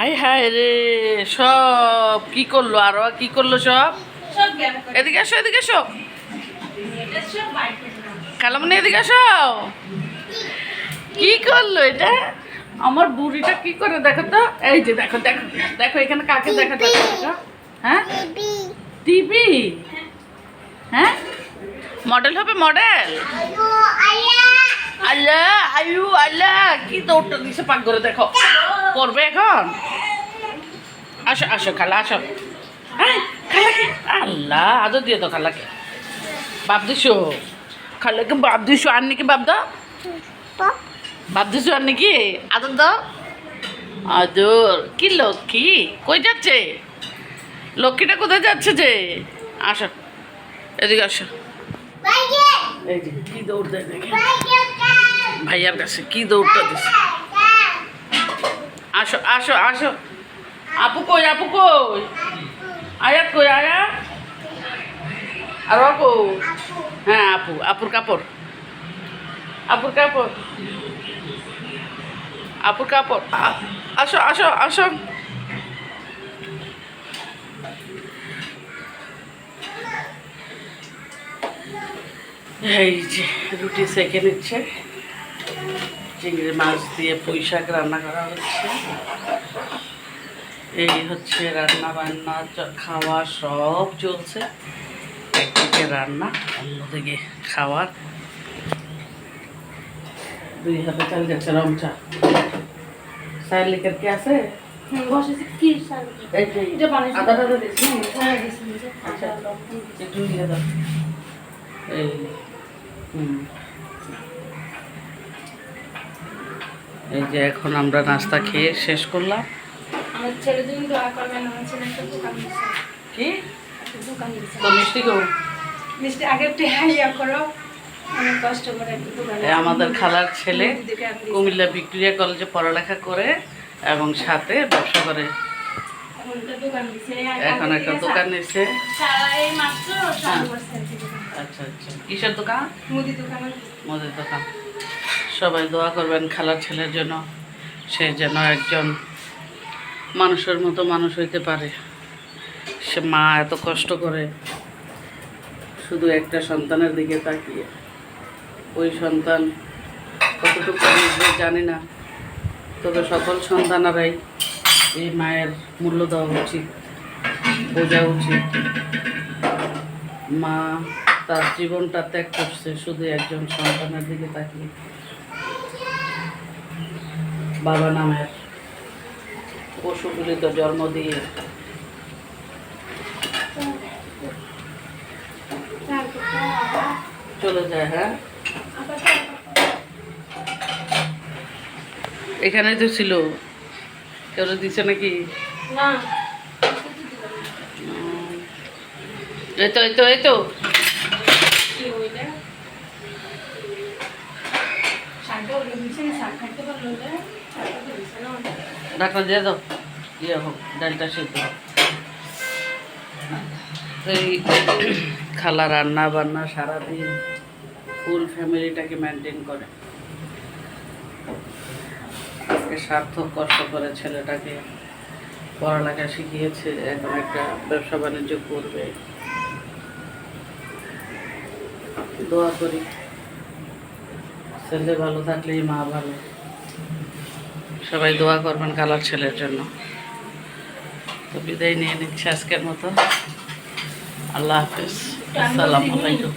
আয় হায় রে সব কি করল? আরও কি করল সব? এদিকে আসো এদিকে আসো। খালামনি এদিকে আসো। কি করল এটা? আমার বুড়িটা কি করে দেখো তো? এই যে দেখো দেখো দেখো এখানে কাকে দেখা দেখো দেখো। হ্যাঁ? টিভি। হ্যাঁ? মডেল হবে মডেল? আল্লাহ আয়ু আল্লাহ কি দৌড়টা দিছে পাক করে দেখো। করবে এখন? আসো আসো খালা আসো। হ্যাঁ খালাকে আল্লাহ আদর দিয়ে তো খালাকে। বাপ দিছো? খালাকে বাপ দিছো আর নাকি বাপ দাও? বাপ। দিছো আর নাকি? আদর দাও। আদর। কি লক্ষ্মী? কই যাচ্ছে? লক্ষ্মীটা কোথায় যাচ্ছে যে? আসো এদিকে আসো। এই যে কি দৌড় দেয় দেখে। ভাইয়ার কাছে কি দৌড়টা দিছে? আসো আসো আসো। আপু কই আপু কই? আয়াত কই, আয়া? আর আপু? হ্যাঁ আপু, আপুর কাপড়। আপুর কাপড়। আপুর কাপড়। আসো আসো আসো। এই যে রুটি সেকে নিচ্ছে। চিংড়ি মাছ দিয়ে পুঁই শাক রান্না করা হচ্ছে। এই হচ্ছে রান্না বান্না চ- খাওয়া সব চলছে। একদিকে রান্না অন্যদিকে খাওয়ার। দুই হাতে চাল যাচ্ছে রমচা। সাইড লিকার কি আছে? বসেছি। কি সার এই যে এখন আমরা নাস্তা খেয়ে শেষ করলাম। কি? এই আমাদের খালার ছেলে। কুমিল্লা ভিক্টোরিয়া কলেজে পড়ালেখা করে এবং সাথে ব্যবসা করে। এখন একটা দোকান নিচ্ছে দোকান। আচ্ছা আচ্ছা। কিসের দোকান? মুদি দোকান। মদের দোকান। সবাই দোয়া করবেন খালার ছেলের জন্য। সে যেন একজন মানুষের মতো মানুষ হইতে পারে। সে মা এত কষ্ট করে শুধু একটা সন্তানের দিকে তাকিয়ে। ওই সন্তান কতটুকু জানি না। তবে সকল সন্তানেরাই এই মায়ের মূল্য দেওয়া উচিত, বোঝা উচিত। মা তার জীবনটা ত্যাগ করছে শুধু একজন সন্তানের দিকে তাকিয়ে। বাবা নামের পশুগুলি তো জন্ম দিয়ে। চলে যায় হ্যাঁ? এখানেই তো ছিল। কেউ দিছে নাকি? এই তো এই তো এই তো। শাকটা শাক খাইতে পারল ঢাকনা দিয়ে দাও। ইয়ে হোক, ডালটা সিদ্ধ এই খালা রান্না বান্না সারাদিন ফুল ফ্যামিলিটাকে মেনটেন করে। আজকে সার্থক কষ্ট করে ছেলেটাকে পড়ালেখা শিখিয়েছে, এখন একটা ব্যবসা বাণিজ্য করবে। দোয়া করি। ছেলে ভালো থাকলেই মা ভালো। সবাই দোয়া করবেন কালার ছেলের জন্য। তো বিদায় নিয়ে নিচ্ছি আজকের মতো। আল্লাহ হাফিজ। আসসালামু আলাইকুম।